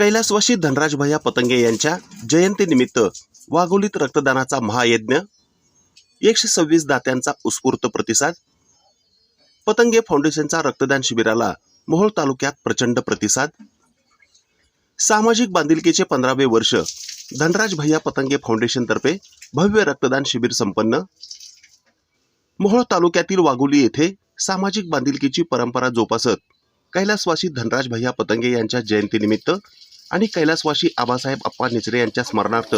कैलासवासी धनराज भैया पतंगे यांच्या जयंतीनिमित्त वाघोलीत रक्तदानाचा महायज्ञ एकशे सव्वीस दात्यांचा उत्स्फूर्त प्रतिसाद पतंगे फाउंडेशनचा रक्तदान शिबिराला मोहोळ तालुक्यात प्रचंड प्रतिसाद. सामाजिक बांधिलकीचे पंधरावे वर्ष धनराज भैया पतंगे फाउंडेशनतर्फे भव्य रक्तदान शिबिर संपन्न. मोहोळ तालुक्यातील वाघोली येथे सामाजिक बांधिलकीची परंपरा जोपासत कैलासवासी धनराज भैया पतंगे यांच्या जयंतीनिमित्त आणि कैलासवासी आबासाहेब अप्पा निचरे यांच्या स्मरणार्थ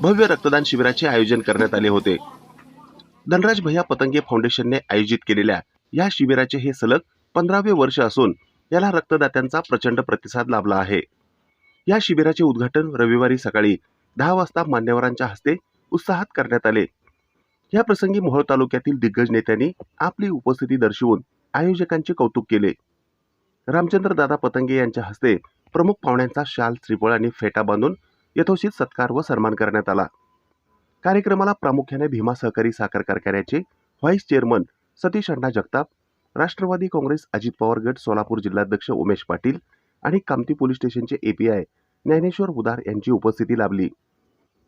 भव्य रक्तदान शिबिराचे आयोजन करण्यात आले होते. धनराज भैया पतंगे फाउंडेशनने आयोजित केलेल्या या शिबिराचे हे सलग पंधरावे वर्ष असून याला रक्तदात्यांचा प्रचंड प्रतिसाद लाभला आहे. या शिबिराचे उद्घाटन रविवारी सकाळी दहा वाजता मान्यवरांच्या हस्ते उत्साहात करण्यात आले. या प्रसंगी मोहोळ तालुक्यातील दिग्गज नेत्यांनी आपली उपस्थिती दर्शवून आयोजकांचे कौतुक केले. रामचंद्र दादा पतंगे यांच्या हस्ते प्रमुख पाहुण्यांचा शाल श्रीफळ आणि फेटा बांधून यथोचित सत्कार व सन्मान करण्यात आला. कार्यक्रमाला प्रामुख्याने भीमा सहकारी साखर कारखान्याचे व्हाईस चेअरमन सतीश अण्णा जगताप राष्ट्रवादी काँग्रेस अजित पवार गट सोलापूर जिल्हाध्यक्ष उमेश पाटील आणि कामती पोलीस स्टेशनचे एपीआय ज्ञानेश्वर उदार यांची उपस्थिती लाभली.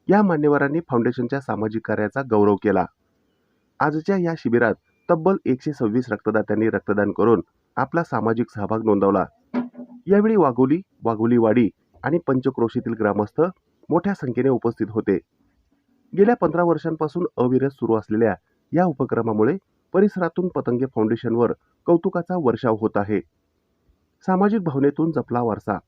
या मान्यवरांनी फाउंडेशनच्या सामाजिक कार्याचा गौरव केला. आजच्या या शिबिरात तब्बल एकशे सव्वीस रक्तदात्यांनी रक्तदान करून आपला सामाजिक सहभाग नोंदवला. यावेळी वाघोली वाघोलीवाडी आणि पंचक्रोशीतील ग्रामस्थ मोठ्या संख्येने उपस्थित होते. गेल्या पंधरा वर्षांपासून अविरत सुरू असलेल्या या उपक्रमामुळे परिसरातून पतंगे फाउंडेशनवर कौतुकाचा वर्षाव होत आहे. सामाजिक भावनेतून जपला वारसा.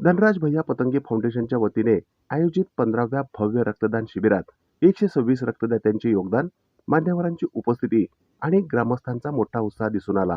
धनराज भैया पतंगे फाउंडेशनच्या वतीने आयोजित पंधराव्या भव्य रक्तदान शिबिरात एकशे सव्वीस रक्तदात्यांचे योगदान मान्यवरांची उपस्थिती आणि ग्रामस्थांचा मोठा उत्साह दिसून आला.